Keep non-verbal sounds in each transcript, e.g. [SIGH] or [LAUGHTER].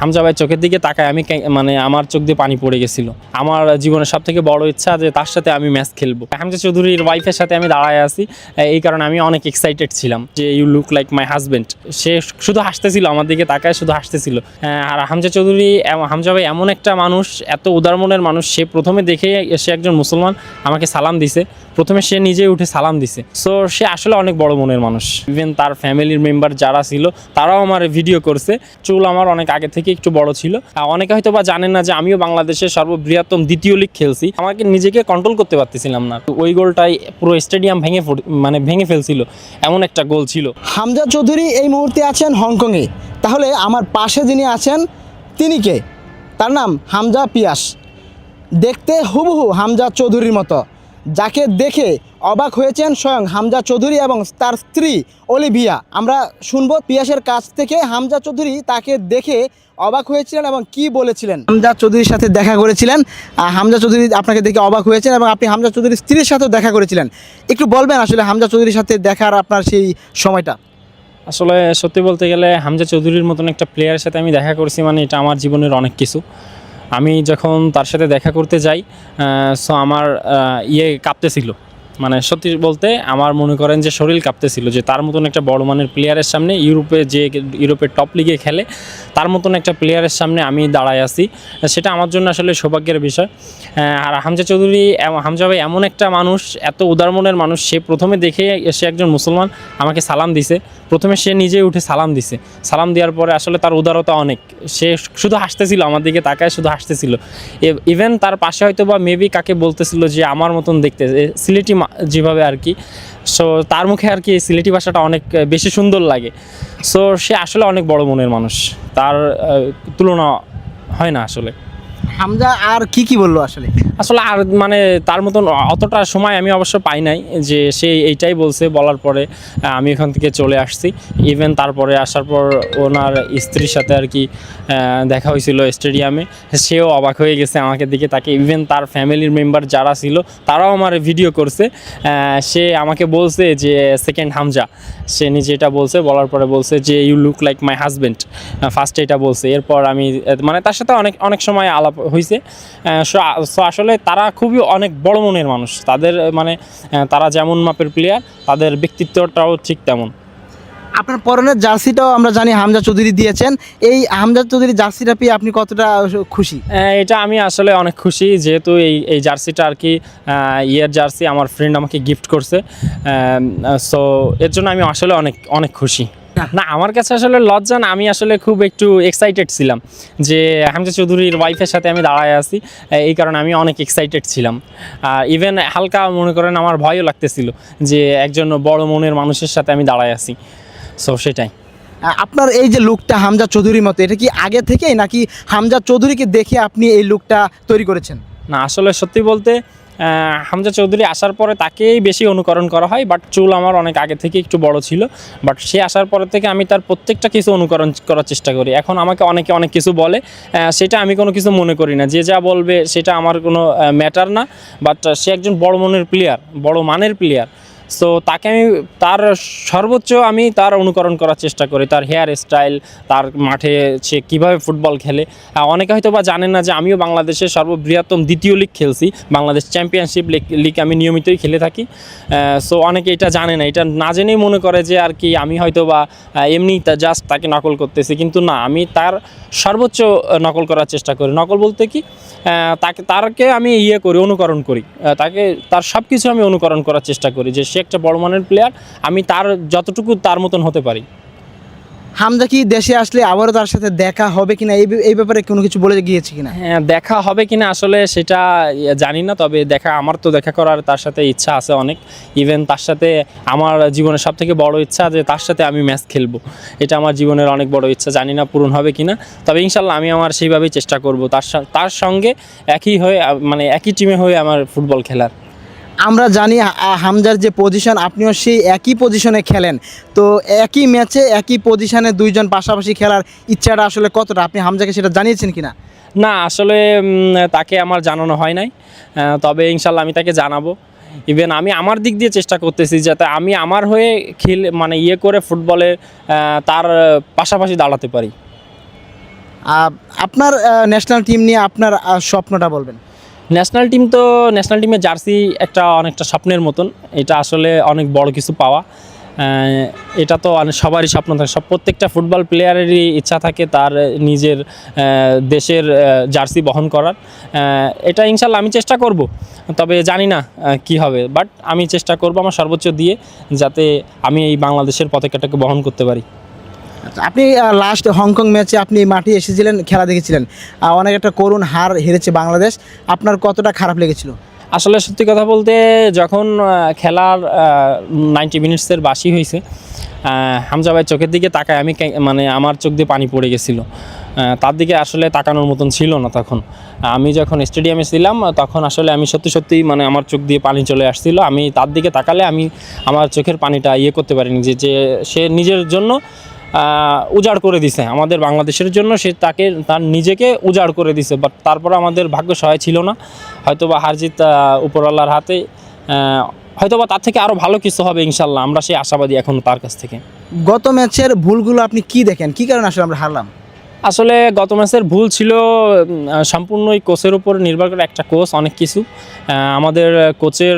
হামজা ভাই চোখের দিকে তাকায়, আমি মানে আমার চোখ দিয়ে পানি পড়ে গেছিল। আমার জীবনের সব থেকে বড় ইচ্ছা যে তার সাথে আমি ম্যাচ খেলব। হামজা চৌধুরীর ওয়াইফের সাথে আমি দাঁড়ায় আছি। এই কারণে আমি অনেক এক্সাইটেড ছিলাম যে you look like my husband সে শুধু হাসতেছিল, আমার দিকে তাকায় শুধু হাসতেছিল। আর হামজা চৌধুরী হামজা ভাই এমন একটা মানুষ, এত উদার মনের মানুষ, সে প্রথমে দেখে সে একজন মুসলমান, আমাকে সালাম দিছে। প্রথমে সে নিজে উঠে সালাম দিছে। সো সে আসলে অনেক বড় মনের মানুষ। ইভেন তার ফ্যামিলির মেম্বার যারা ছিল, তারাও আমার ভিডিও করছে। চুল আমার অনেক আগে থেকে একটু বড় ছিল। অনেকে হয়তো বা জানেন না যে আমিও বাংলাদেশের সর্ববৃহত্তম দ্বিতীয় লিগ খেলছি। আমাকে নিজেকে কন্ট্রোল করতে পারতেছিলাম না। ওই গোলটাই পুরো স্টেডিয়াম ভেঙে মানে ভেঙে ফেলছিল। এমন একটা গোল ছিল। হামজা চৌধুরী এই মুহূর্তে আছেন হংকংয়ে। তাহলে আমার পাশে যিনি আছেন, তিনি কে? তার নাম হামজা পিয়াস। দেখতে হুবহু হামজা চৌধুরীর মতো। যাকে দেখে অবাক হয়েছেন স্বয়ং হামজা চৌধুরী এবং তার স্ত্রী অলিভিয়া। আমরা শুনব পিয়াসের কাছ থেকে হামজা চৌধুরী তাকে দেখে অবাক হয়েছিলেন এবং কি বলেছিলেন। হামজা চৌধুরীর সাথে দেখা করেছিলেন। হামজা চৌধুরী আপনাকে দেখে অবাক হয়েছেন এবং আপনি হামজা চৌধুরীর স্ত্রীর সাথেও দেখা করেছিলেন। একটু বলবেন আসলে হামজা চৌধুরীর সাথে দেখার আপনার সেই সময়টা। আসলে সত্যি বলতে গেলে হামজা চৌধুরীর মতন একটা প্লেয়ারের সাথে আমি দেখা করছি মানে এটা আমার জীবনের অনেক কিছু। আমি যখন তার সাথে দেখা করতে যাই সো আমার ইয়ে কাঁপতেছিল। মানে সত্যি বলতে আমার মনে করেন যে শরীর কাঁপতেছিল, যে তার মতন একটা বড় মানের প্লেয়ারের সামনে ইউরোপে যে ইউরোপের টপ লিগে খেলে, তার মতন একটা প্লেয়ারের সামনে আমি দাঁড়ায় আছি। সেটা আমার জন্য আসলে সৌভাগ্যের বিষয়। আর হামজা চৌধুরী হামজা ভাই এমন একটা মানুষ, এত উদার মনের মানুষ, সে প্রথমে দেখে সে একজন মুসলমান, আমাকে সালাম দিছে। প্রথমে সে নিজে উঠে সালাম দিছে। সালাম দেওয়ার পরে আসলে তার উদারতা অনেক। সে শুধু হাসতেছিল, আমার দিকে তাকায় শুধু হাসতেছিল। ইভেন তার পাশে হয়তো বা মেবি কাকে বলতেছিল যে আমার মতন দেখতে সিলেটি যেভাবে আর কি। সো তার মুখে আর কি এই সিলেটি ভাষাটা অনেক বেশি সুন্দর লাগে। সো সে আসলে অনেক বড় মনের মানুষ। তার তুলনা হয় না আসলে। আমরা আর কি কি বলল আসলে? আসলে আর মানে তার মতন অতটা সময় আমি অবশ্য পাই নাই যে সে এইটাই বলছে বলার পরে আমি এখান থেকে চলে আসছি। ইভেন তারপরে আসার পর ওনার স্ত্রীর সাথে আর কি দেখা হয়েছিল স্টেডিয়ামে সেও অবাক হয়ে গেছে আমাকে দিকে তাকে ইভেন তার ফ্যামিলির মেম্বার যারা ছিল, তারাও আমার ভিডিও করছে। সে আমাকে বলছে যে সেকেন্ড হামজা সে নিজে এটা বলছে, বলার পরে বলছে যে you look like my husband ফার্স্টে এটা বলছে। এরপর আমি মানে তার সাথে অনেক অনেক সময় আলাপ হয়েছে সো আসলে তারা খুবই অনেক বড় মনের মানুষ। তাদের মানে তারা যেমন মাপের প্লেয়ার তাদের ব্যক্তিত্বটাও ঠিক তেমন। আপনার পরনের জার্সিটাও আমরা জানি হামজা চৌধুরী দিয়েছেন। এই হামজা চৌধুরী জার্সিটা পেয়ে আপনি কতটা খুশি? এটা আমি আসলে অনেক খুশি যেহেতু এই এই জার্সিটা আর কি ইয়ের জার্সি আমার ফ্রেন্ড আমাকে গিফট করছে। সো এর জন্য আমি আসলে অনেক অনেক খুশি। না। আমার কাছে আসলে লজ্জা না আমি আসলে খুব একটু এক্সাইটেড ছিলাম যে হামজা চৌধুরীর ওয়াইফের সাথে আমি দাঁড়ায় আছি। এই কারণে আমি অনেক এক্সাইটেড ছিলাম। আর ইভেন হালকা মনে করেন আমার ভয়ও লাগতেছিল যে একজন বড় মনের মানুষের সাথে আমি দাঁড়ায় আছি। সো সেটাই। আপনার এই যে লুকটা হামজা চৌধুরীর মতো এটা কি আগে থেকেই নাকি হামজা চৌধুরীকে দেখে আপনি এই লুকটা তৈরি করেছেন? না আসলে সত্যি বলতে হামজা চৌধুরী আসার পরে তাকেই বেশি অনুকরণ করা হয় বাট চুল আমার অনেক আগে থেকে একটু বড় ছিল। বাট সে আসার পরে থেকে আমি তার প্রত্যেকটা কিছু অনুকরণ করার চেষ্টা করি। এখন আমাকে অনেকে অনেক কিছু বলে সেটা আমি কোনো কিছু মনে করি না। যে যা বলবে সেটা আমার কোনো ম্যাটার না বাট সে একজন বড় মনের প্লেয়ার বড় মানের প্লেয়ার সো তাকে আমি, তার সর্বোচ্চ আমি তার অনুকরণ করার চেষ্টা করি, তার হেয়ার স্টাইল তার মাঠে সে কীভাবে ফুটবল খেলে। অনেকে হয়তো বা জানেন না যে আমিও বাংলাদেশের সর্ববৃহত্তম দ্বিতীয় লিগ খেলছি, বাংলাদেশ চ্যাম্পিয়নশিপ লিগ আমি নিয়মিতই খেলে থাকি। সো অনেকে এটা জানে না, এটা না জেনেই মনে করে যে আর কি আমি হয়তো বা এমনি জাস্ট তাকে নকল করতেছি, কিন্তু না, আমি তার সর্বোচ্চ নকল করার চেষ্টা করি। নকল বলতে কি তাকে, তারকে আমি ইয়ে করি, অনুকরণ করি। তাকে, তার সব কিছু আমি অনুকরণ করার চেষ্টা করি যে সে একটা বড় মানের প্লেয়ার আমি তার যতটুকু তার মতন হতে পারি। হামজা কি দেশে আসলে আবারও তার সাথে দেখা হবে কিনা এই এই ব্যাপারে কোনো কিছু বলে গিয়েছে কিনা? হ্যাঁ দেখা হবে কিনা আসলে সেটা ইয়ে, জানি না তবে দেখা আমার তো দেখা করার তার সাথে ইচ্ছা আছে অনেক। ইভেন তার সাথে আমার জীবনের সব থেকে বড় ইচ্ছা যে তার সাথে আমি ম্যাচ খেলব। এটা আমার জীবনের অনেক বড় ইচ্ছা জানি না পূরণ হবে কিনা। তবে ইনশাল্লাহ আমি আমার সেইভাবেই চেষ্টা করব। তার তার সঙ্গে একই হয়ে মানে একই টিমে হয়ে আমার ফুটবল খেলার। আমরা জানি হামজার যে পজিশন আপনিও সেই একই পজিশনে খেলেন। তো একই ম্যাচে একই পজিশনে দুইজন পাশাপাশি খেলার ইচ্ছাটা আসলে কতটা? আপনি হামজাকে সেটা জানিয়েছেন কিনা? না আসলে তাকে আমার জানানো হয় নাই। তবে ইনশাল্লাহ আমি তাকে জানাব। ইভেন আমি আমার দিক দিয়ে চেষ্টা করতেছি যাতে আমি আমার হয়ে খেলে মানে ইয়ে করে ফুটবলে তার পাশাপাশি দাঁড়াতে পারি। আপনার ন্যাশনাল টিম নিয়ে আপনার স্বপ্নটা বলবেন। ন্যাশনাল টিম তো ন্যাশনাল টিমের জার্সি একটা অনেকটা স্বপ্নের মতন। এটা আসলে অনেক বড় কিছু পাওয়া। এটা তো অনেক সবারই স্বপ্ন থাকে। সব প্রত্যেকটা ফুটবল প্লেয়ারেরই ইচ্ছা থাকে তার নিজের দেশের জার্সি বহন করার। এটা ইনশাল্লাহ আমি চেষ্টা করব। তবে জানি না কি হবে। বাট আমি চেষ্টা করব আমার সর্বোচ্চ দিয়ে যাতে আমি এই বাংলাদেশের পতাকাটাকে বহন করতে পারি। আপনি লাস্ট হংকং ম্যাচে আপনি মাঠে এসেছিলেন, খেলা দেখেছিলেন। অনেক একটা করুণ হার হেরেছে বাংলাদেশ। আপনার কতটা খারাপ লেগেছিল? আসলে সত্যি কথা বলতে, যখন খেলার নাইনটি মিনিটসের বাসি হয়েছে হামজা ভাই চোখের দিকে তাকায়, আমি মানে আমার চোখ দিয়ে পানি পড়ে গেছিল। তার দিকে আসলে তাকানোর মতন ছিল না তখন। আমি যখন স্টেডিয়ামে ছিলাম, তখন আসলে আমি সত্যি সত্যি মানে আমার চোখ দিয়ে পানি চলে আসছিল। আমি তার দিকে তাকালে আমি আমার চোখের পানিটা ইয়ে করতে পারিনি যে সে নিজের জন্য উজাড় করে দিছে আমাদের বাংলাদেশের জন্য। সে তাকে, তার নিজেকে উজাড় করে দিছে বাট তারপর আমাদের ভাগ্য সহায় ছিল না। হয়তোবা হারজিত উপরওয়ালার হাতে হয়তো হয়তোবা তার থেকে আরও ভালো কিছু হবে ইনশাল্লাহ আমরা সেই আশাবাদী এখন তার কাছ থেকে। গত ম্যাচের ভুলগুলো আপনি কি দেখেন? কি কারণে আসলে আমরা হারলাম? আসলে গত ম্যাচের ভুল ছিল সম্পূর্ণই কোচের উপর নির্ভর করে একটা কোচ, অনেক কিছু। আমাদের কোচের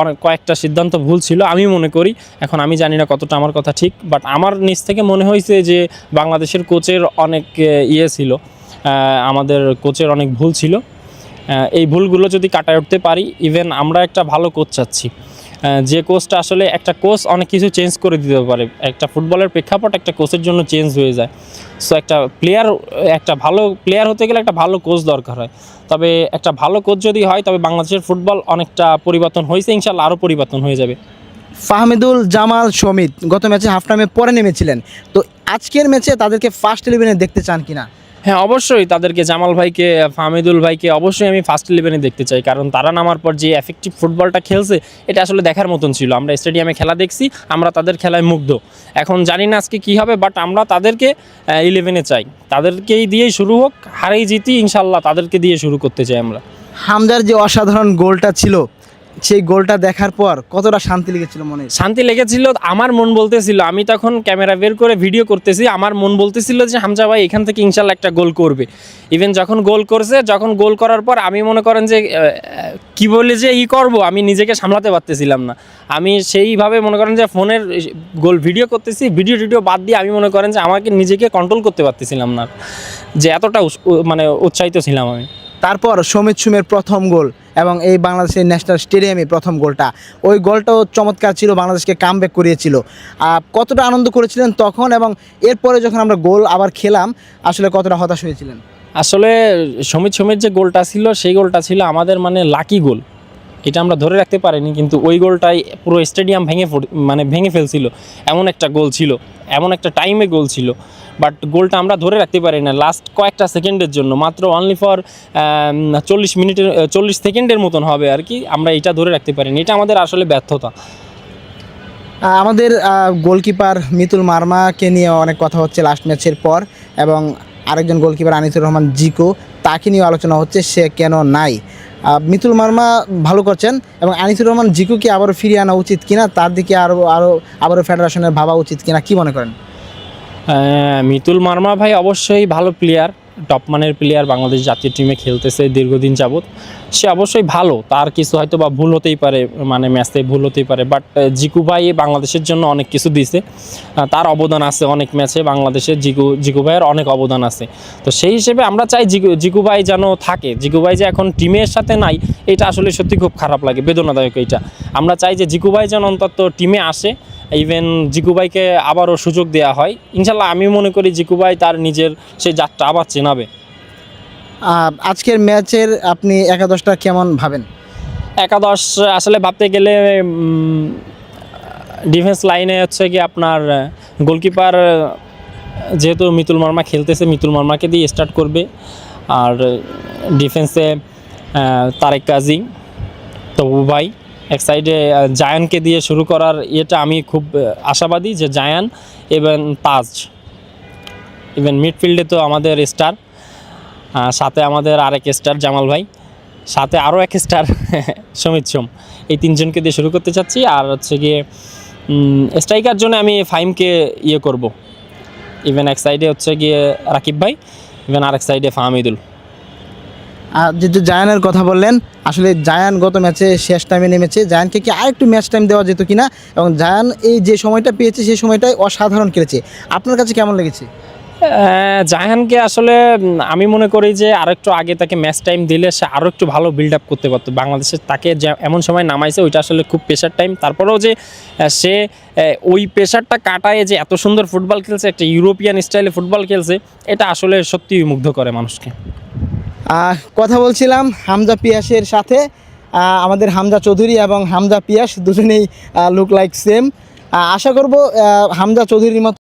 অনেক কয়েকটা সিদ্ধান্ত ভুল ছিল, আমি মনে করি। এখন আমি জানি না কতটা আমার কথা ঠিক বাট আমার নিজ থেকে মনে হয়েছে যে বাংলাদেশের কোচের অনেক ইয়ে ছিল আমাদের কোচের অনেক ভুল ছিল। এই ভুলগুলো যদি কাটায় উঠতে পারি ইভেন আমরা একটা ভালো কোচ চাচ্ছি। যে কোচটা আসলে একটা কোচ অনেক কিছু চেঞ্জ করে দিতে পারে। একটা ফুটবলের প্রেক্ষাপট একটা কোচের জন্য চেঞ্জ হয়ে যায়। সো একটা প্লেয়ার একটা ভালো প্লেয়ার হতে গেলে একটা ভালো কোচ দরকার হয়। তবে একটা ভালো কোচ যদি হয়, তবে বাংলাদেশের ফুটবল অনেকটা পরিবর্তন হয়েছে ইনশাল্লাহ আরও পরিবর্তন হয়ে যাবে। ফাহমিদুল জামাল সমিত গত ম্যাচে হাফ টাইমে পরে নেমেছিলেন। তো আজকের ম্যাচে তাদেরকে ফার্স্ট ইলেভেনে দেখতে চান কিনা? হ্যাঁ অবশ্যই তাদেরকে, জামাল ভাইকে, ফাহমিদুল ভাইকে অবশ্যই আমি ফার্স্ট ইলেভেনে দেখতে চাই। কারণ তারা নামার পর যে এফেক্টিভ ফুটবলটা খেলছে, এটা আসলে দেখার মতন ছিল। আমরা স্টেডিয়ামে খেলা দেখছি, আমরা তাদের খেলায় মুগ্ধ। এখন জানি না আজকে কী হবে বাট আমরা তাদেরকে ইলেভেনে চাই। তাদেরকেই দিয়েই শুরু হোক, হারেই জিতি ইনশাল্লাহ তাদেরকে দিয়ে শুরু করতে চাই আমরা। হামদার যে অসাধারণ গোলটা ছিল সেই গোলটা দেখার পর কতটা শান্তি লেগেছিল মনে? শান্তি লেগেছিল আমার মন বলতেছিল। আমি তখন ক্যামেরা বের করে ভিডিও করতেছি আমার মন বলতেছিল যে হামজা ভাই এখান থেকে ইনশাল্লাহ একটা গোল করবে। ইভেন যখন গোল করছে যখন গোল করার পর আমি মনে করেন যে কি বলে যে ই করব আমি নিজেকে সামলাতে পারতেছিলাম না। আমি সেইভাবে মনে করেন যে ফোনের গোল ভিডিও করতেছি ভিডিও টিডিও বাদ দিয়ে আমি মনে করেন যে আমাকে নিজেকে কন্ট্রোল করতে পারতেছিলাম না। যে এতটা মানে উৎসাহিত ছিলাম আমি। তারপর সমিত সুমের প্রথম গোল। এবং এই বাংলাদেশের ন্যাশনাল স্টেডিয়ামে প্রথম গোলটা। ওই গোলটাও চমৎকার ছিল, বাংলাদেশকে কাম করিয়েছিল। কতটা আনন্দ করেছিলেন তখন এবং এরপরে যখন আমরা গোল আবার খেলাম, আসলে কতটা হতাশ হয়েছিলেন? আসলে সমিত সমিত যে গোলটা ছিল, সেই গোলটা ছিল আমাদের মানে লাকি গোল এটা আমরা ধরে রাখতে পারিনি, কিন্তু ওই গোলটাই পুরো স্টেডিয়াম ভেঙে মানে ভেঙে ফেলছিল। এমন একটা গোল ছিল, এমন একটা টাইমে গোল ছিল। বাট গোলটা আমরা ধরে রাখতে পারি না লাস্ট কয়েকটা সেকেন্ডের জন্য। মাত্র অনলি ফর চল্লিশ মিনিটের চল্লিশ সেকেন্ডের মতন হবে আর কি, আমরা এটা ধরে রাখতে পারিনি। এটা আমাদের আসলে ব্যর্থতা। আমাদের গোলকিপার মিতুল মার্মাকে নিয়ে অনেক কথা হচ্ছে লাস্ট ম্যাচের পর, এবং আরেকজন গোলকিপার আনিসুর রহমান জিকো, তাকে নিয়ে আলোচনা হচ্ছে, সে কেন নাই? মিতুল মার্মা ভালো করছেন এবং আনিসুর রহমান জিকুকে আবারও ফিরিয়ে আনা উচিত কিনা, তার দিকে আরও আরও আবারও ফেডারেশনের ভাবা উচিত কিনা, কি মনে করেন? মিতুল মার্মা ভাই অবশ্যই ভালো প্লেয়ার টপ মানের প্লেয়ার বাংলাদেশ জাতীয় টিমে খেলতেছে দীর্ঘদিন যাবৎ। সে অবশ্যই ভালো, তার কিছু হয়তো বা ভুল হতেই পারে মানে ম্যাচে ভুল হতেই পারে বাট জিকু ভাই বাংলাদেশের জন্য অনেক কিছু দিছে। তার অবদান আছে অনেক ম্যাচে বাংলাদেশের জিকু জিকু ভাইয়ের অনেক অবদান আছে। তো সেই হিসেবে আমরা চাই জিকু জিকু ভাই যেন থাকে। জিকু ভাই যে এখন টিমের সাথে নাই, এটা আসলে সত্যি খুব খারাপ লাগে, বেদনাদায়ক এইটা আমরা চাই যে জিকু ভাই যেন অন্তত টিমে আসে। ইভেন জিকু ভাইকে আবারও সুযোগ দেওয়া হয়। ইনশাল্লাহ আমি মনে করি জিকু ভাই তার নিজের সেই যাত্রা আবার চেনাবে। আজকের ম্যাচের আপনি একাদশটা কেমন ভাবেন? একাদশ আসলে ভাবতে গেলে ডিফেন্স লাইনে হচ্ছে কি আপনার গোলকিপার যেহেতু মিতুল মার্মা খেলতেছে মিতুল মার্মাকে দিয়ে স্টার্ট করবে। আর ডিফেন্সে তারেক কাজী তবু ভাই। এক সাইডে জায়ানকে দিয়ে শুরু করার ইয়েটা আমি খুব আশাবাদী যে জায়ান এবং তাজ ইভেন মিডফিল্ডে তো আমাদের স্টার সাথে আমাদের আরেক স্টার জামাল ভাই, সাথে আরও এক স্টার [LAUGHS] সমিত সোম। এই তিনজনকে দিয়ে শুরু করতে চাচ্ছি, আর হচ্ছে গিয়ে স্ট্রাইকার জন্য আমি ফাইমকে ইয়ে করব। ইভেন এক সাইডে হচ্ছে গিয়ে রাকিব ভাই ইভেন আরেক সাইডে ফাহমিদুল। আর যে যে জায়ানের কথা বললেন, আসলে জায়ান গত ম্যাচে শেষ টাইমে নেমেছে। জায়ানকে কি আরেকটু ম্যাচ টাইম দেওয়া যেত কিনা? এবং জায়ান এই যে সময়টা পেয়েছে, সেই সময়টাই অসাধারণ খেলেছে। আপনার কাছে কেমন লেগেছে? জাহানকে আসলে আমি মনে করি যে আরও একটু আগে তাকে ম্যাচ টাইম দিলে সে আরও একটু ভালো বিল্ড আপ করতে পারতো। বাংলাদেশে তাকে যে- এমন সময় নামাইছে, ওইটা আসলে খুব প্রেশার টাইম তারপরেও যে সে ওই প্রেশারটা কাটায় যে এত সুন্দর ফুটবল খেলছে, একটা ইউরোপিয়ান স্টাইলে ফুটবল খেলছে, এটা আসলে সত্যিই মুগ্ধ করে মানুষকে। কথা বলছিলাম হামজা পিয়াসের সাথে। আমাদের হামজা চৌধুরী এবং হামজা পিয়াস দুজনেই লুক লাইক সেম আশা করব হামজা চৌধুরীর মতো